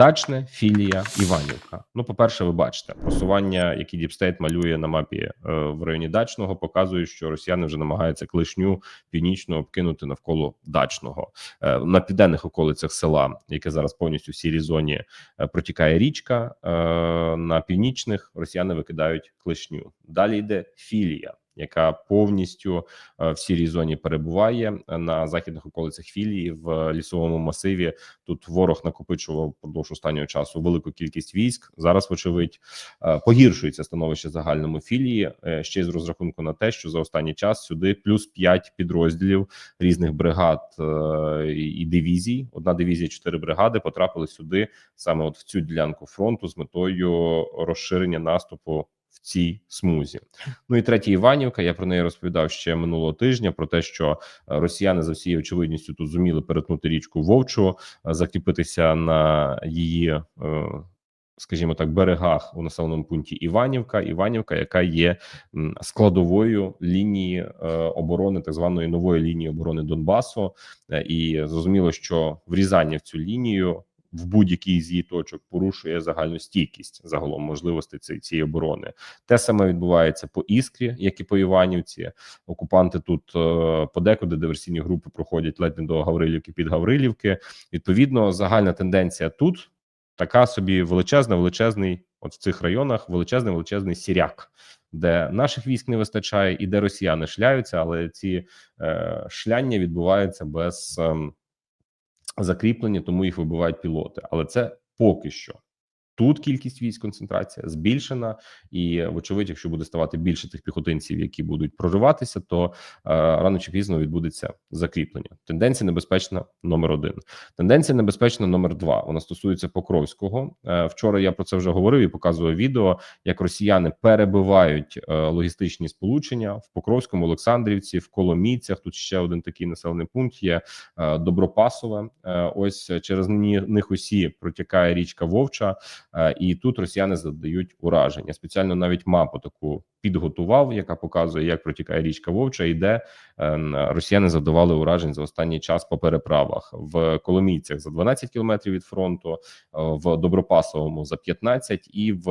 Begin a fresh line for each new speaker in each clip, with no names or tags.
Дачне, філія, Іванівка. Ну, по-перше, ви бачите просування, які Діпстейт малює на мапі е, в районі дачного, показує, що росіяни вже намагаються клишню північно обкинути навколо дачного е, на південних околицях села, яке зараз повністю в сірій зоні е, протікає річка. Е, на північних росіяни викидають клишню. Далі йде філія яка повністю е, в сірій зоні перебуває на західних околицях філії в лісовому масиві. Тут ворог накопичував впродовж останнього часу велику кількість військ. Зараз, вочевидь, е, погіршується становище загальному філії е, ще з розрахунку на те, що за останній час сюди плюс 5 підрозділів різних бригад і дивізій. Одна дивізія, чотири бригади потрапили сюди саме от в цю ділянку фронту з метою розширення наступу в цій смузі. Ну і третя Іванівка. Я про неї розповідав ще минулого тижня. Про те, що е, росіяни за всією очевидністю тут зуміли перетнути річку Вовчу, е, закріпитися на її. Е, скажімо так, берегах у населеному пункті Іванівка, Іванівка, яка є складовою лінії оборони, так званої нової лінії оборони Донбасу, і зрозуміло, що врізання в цю лінію в будь-якій з її точок порушує загальну стійкість загалом можливостей цієї, цієї оборони. Те саме відбувається по іскрі, як і по Іванівці. Окупанти тут е, подекуди диверсійні групи проходять ледь не до Гаврилівки під Гаврилівки. Відповідно, загальна тенденція тут така собі величезна, величезний, от в цих районах величезний величезний сіряк. Де наших військ не вистачає, і де росіяни шляються, але ці е, шляння відбуваються без е, закріплені, тому їх вибивають пілоти. Але це поки що. Тут кількість військ концентрація збільшена, і вочевидь, якщо буде ставати більше тих піхотинців, які будуть прориватися, то е, рано чи пізно відбудеться закріплення. Тенденція небезпечна номер один. Тенденція небезпечна номер два. Вона стосується Покровського. Е, вчора я про це вже говорив і показував відео, як росіяни перебивають е, логістичні сполучення в Покровському, Олександрівці, в Коломійцях. Тут ще один такий населений пункт є е, Добропасове. Е, ось через них усі протікає річка Вовча. Е, і тут росіяни задають ураження. Спеціально навіть мапу таку підготував, яка показує, як протікає річка Вовча, і де е, росіяни завдавали уражень за останній час по переправах в Коломійцях за 12 кілометрів від фронту, е, в Добропасовому за 15 і в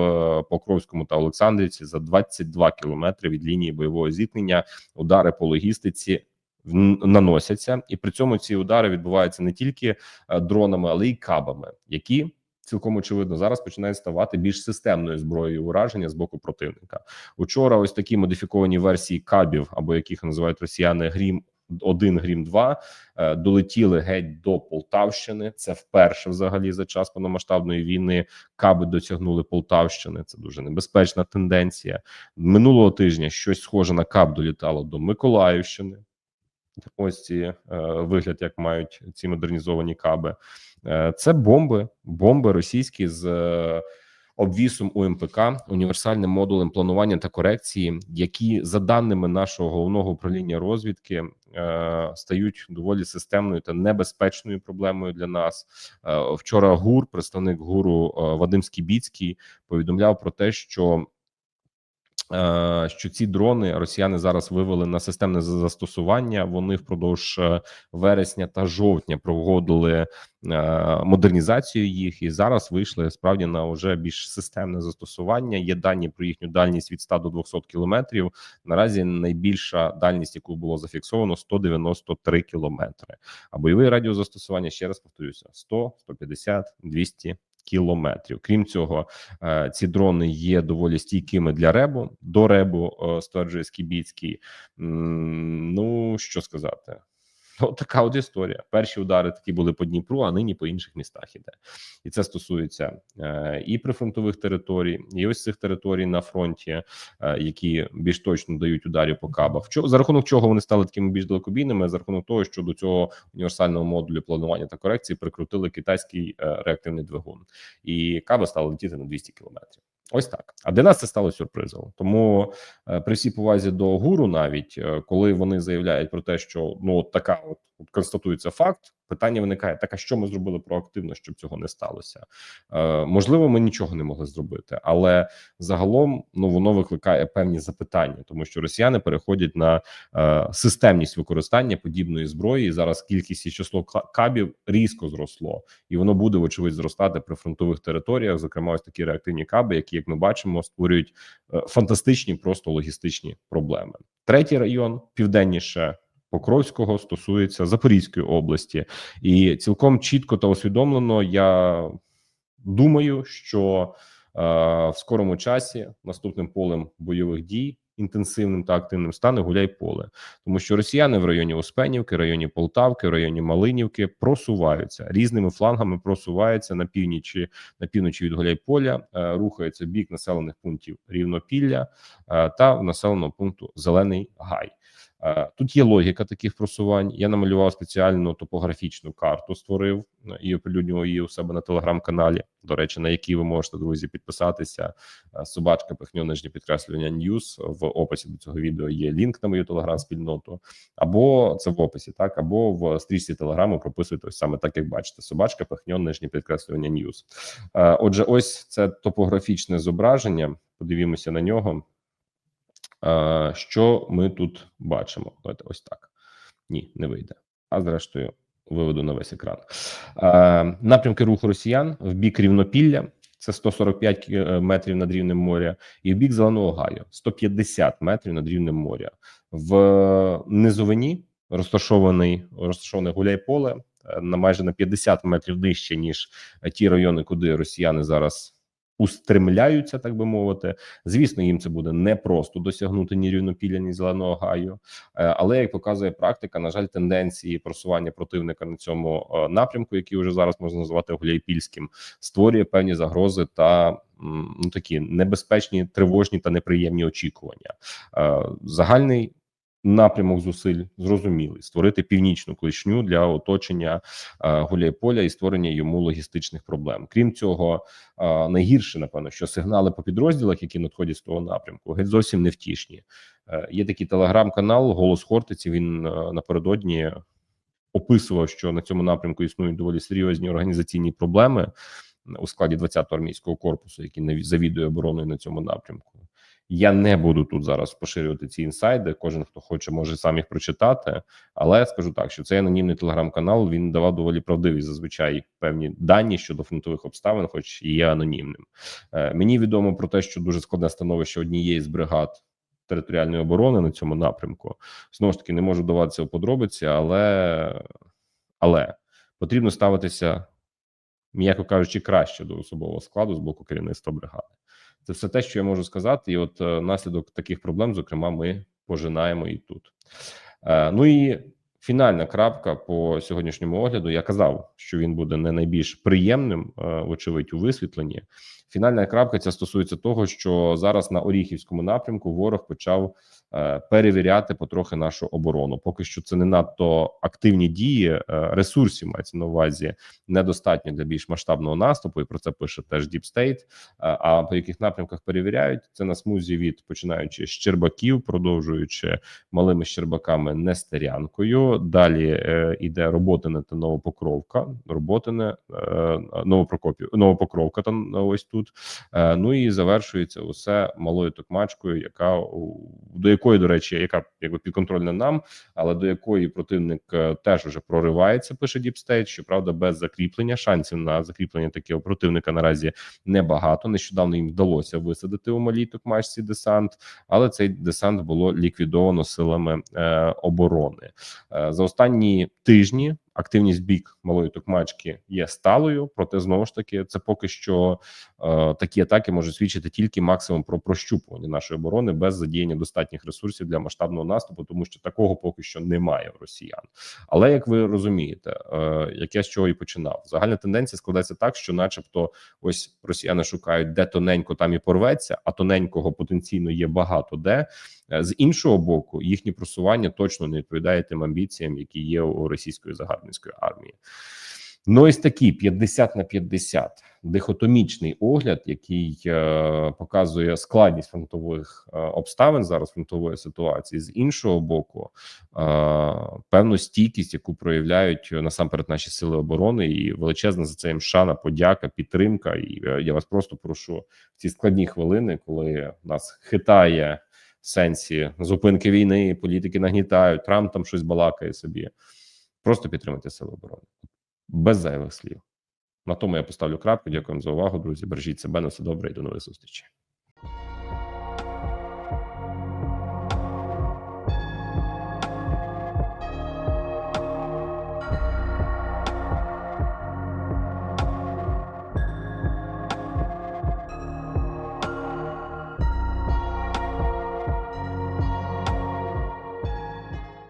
Покровському та Олександрівці за 22 кілометри від лінії бойового зіткнення. Удари по логістиці. Наносяться, і при цьому ці удари відбуваються не тільки дронами, але й кабами, які цілком очевидно зараз починає ставати більш системною зброєю ураження з боку противника. Учора ось такі модифіковані версії кабів, або яких називають росіяни грім. Один грім 2 е, долетіли геть до Полтавщини. Це вперше, взагалі, за час повномасштабної війни каби досягнули Полтавщини. Це дуже небезпечна тенденція. Минулого тижня щось схоже на каб долітало до Миколаївщини. Ось ці е, вигляд, як мають ці модернізовані каби. Е, це бомби, бомби російські з е, обвісом УМПК, універсальним модулем планування та корекції, які за даними нашого головного управління розвідки е, стають доволі системною та небезпечною проблемою для нас. Вчора ГУР, представник ГУРу Вадим Скібіцький, повідомляв про те, що що ці дрони росіяни зараз вивели на системне застосування. Вони впродовж е, вересня та жовтня проводили е, модернізацію їх і зараз вийшли справді на вже більш системне застосування. Є дані про їхню дальність від 100 до 200 кілометрів. Наразі найбільша дальність, яку було зафіксовано, 193 кілометри. А бойовий радіус застосування ще раз повторюся: 100, 150, 200 кілометрів. Крім цього, е, ці дрони є доволі стійкими для ребу. До ребу е, стверджує Скібіцький. Ну що сказати. Ну, така от історія. Перші удари такі були по Дніпру, а нині по інших містах іде, і це стосується е, і прифронтових територій, і ось цих територій на фронті, е, які більш точно дають ударів по кабах. Що за рахунок чого вони стали такими більш далекобійними? За рахунок того, що до цього універсального модулю планування та корекції прикрутили китайський е, реактивний двигун, і каби стали летіти на 200 кілометрів. Ось так. А для нас це стало сюрпризом. Тому е, при всій повазі до гуру, навіть е, коли вони заявляють про те, що ну от така, от, констатується факт, Питання виникає: так, а що ми зробили проактивно, щоб цього не сталося? Е, Можливо, ми нічого не могли зробити, але загалом ну воно викликає певні запитання, тому що росіяни переходять на е, системність використання подібної зброї. І зараз кількість і число кабів різко зросло, і воно буде вочевидь зростати при фронтових територіях. Зокрема, ось такі реактивні каби, які, як ми бачимо, створюють е, фантастичні просто логістичні проблеми. Третій район південніше. Покровського стосується Запорізької області, і цілком чітко та усвідомлено я думаю, що е, в скорому часі наступним полем бойових дій інтенсивним та активним стане Гуляйполе, тому що росіяни в районі Успенівки, районі Полтавки, районі Малинівки просуваються різними флангами, просуваються на північі на півночі від Гуляйполя, рухається рухаються бік населених пунктів Рівнопілля е, та в населеного пункту Зелений Гай. Е, Тут є логіка таких просувань. Я намалював спеціальну топографічну карту, створив е, і оприлюднював її у себе на телеграм-каналі. До речі, на який ви можете друзі підписатися. Е, Собачка пихньо нижнє підкреслювання Ньюс в описі до цього відео є лінк на мою телеграм-спільноту, або це в описі, так або в стрічці телеграму прописуйте ось саме так, як бачите. Собачка пихньо нижнє підкреслювання Ньюс. Отже, ось це топографічне зображення. Подивімося на нього. Е, Що ми тут бачимо? Ось так. Ні, не вийде. А зрештою, виведу на весь екран. Е, Напрямки руху росіян в бік рівнопілля. Це 145 е, метрів над рівнем моря, і в бік Зеленого Гаю 150 метрів над рівнем моря. В низовині розташований розташоване гуляйполе е, на майже на 50 метрів нижче ніж е, ті райони, куди росіяни зараз устремляються, так би мовити. Звісно, їм це буде непросто досягнути ні рівнопілля, ні зеленого гаю. Е, Але як показує практика, на жаль, тенденції просування противника на цьому е, напрямку, який вже зараз можна назвати гуляйпільським, створює певні загрози та ну такі небезпечні, тривожні та неприємні очікування. Е, Загальний. Напрямок зусиль зрозумілий створити північну клишню для оточення е, Гуляйполя і створення йому логістичних проблем. Крім цього, е, найгірше напевно, що сигнали по підрозділах, які надходять з того напрямку, геть зовсім невтішні. Е, Є такий телеграм-канал Голос Хортиці. Він напередодні описував, що на цьому напрямку існують доволі серйозні організаційні проблеми у складі 20-го армійського корпусу, який завідує обороною на цьому напрямку. Я не буду тут зараз поширювати ці інсайди. Кожен, хто хоче, може сам їх прочитати. Але я скажу так, що цей анонімний телеграм-канал він давав доволі правдиві зазвичай певні дані щодо фронтових обставин, хоч і є анонімним. Е, мені відомо про те, що дуже складне становище однієї з бригад територіальної оборони на цьому напрямку. Знову ж таки, не можу даватися в подробиці, але, але потрібно ставитися, м'яко кажучи, краще до особового складу з боку керівництва бригади. Це все те, що я можу сказати, і от е, наслідок таких проблем, зокрема, ми пожинаємо і тут. Е, ну і фінальна крапка по сьогоднішньому огляду. Я казав, що він буде не найбільш приємним, е, вочевидь, у висвітленні. Фінальна крапка ця стосується того, що зараз на Оріхівському напрямку ворог почав перевіряти потрохи нашу оборону. Поки що це не надто активні дії. е, Ресурсів мається на увазі недостатньо для більш масштабного наступу, і про це пише теж Deep State. Е, А по яких напрямках перевіряють це на смузі від починаючи з Щербаків, продовжуючи малими Щербаками Нестерянкою. Далі е, іде Роботине та Новопокровка. Роботине е, Новопрокопів, Новопокровка там ось тут. Е, ну і завершується усе малою токмачкою, яка до до речі, яка якби підконтрольна нам, але до якої противник е, теж уже проривається. Пише Діпстейт, що щоправда, без закріплення шансів на закріплення такого противника наразі небагато. Нещодавно їм вдалося висадити у малій токмачці десант, але цей десант було ліквідовано силами е, оборони Е, за останні тижні. Активність бік малої токмачки є сталою, проте знову ж таки це поки що е, такі атаки можуть свідчити тільки максимум про прощупування нашої оборони без задіяння достатніх ресурсів для масштабного наступу, тому що такого поки що немає в росіян. Але як ви розумієте, е, як я з чого і починав, загальна тенденція складається так, що, начебто, ось росіяни шукають, де тоненько там і порветься, а тоненького потенційно є багато де. Е, З іншого боку, їхнє просування точно не відповідає тим амбіціям, які є у російської загарбницької армії. Ну, ось такий 50 на 50 дихотомічний огляд, який е, показує складність фронтових е, обставин зараз фронтової ситуації. З іншого боку, е, певну стійкість, яку проявляють е, насамперед наші сили оборони, і величезна за це їм шана, подяка, підтримка. І е, я вас просто прошу в ці складні хвилини, коли нас хитає сенсі зупинки війни, політики нагнітають, Трамп там щось балакає собі. Просто підтримати сили оборони без зайвих слів. На тому я поставлю крапку. Дякую за увагу, друзі. Бережіть себе на все добре і до нових зустрічей.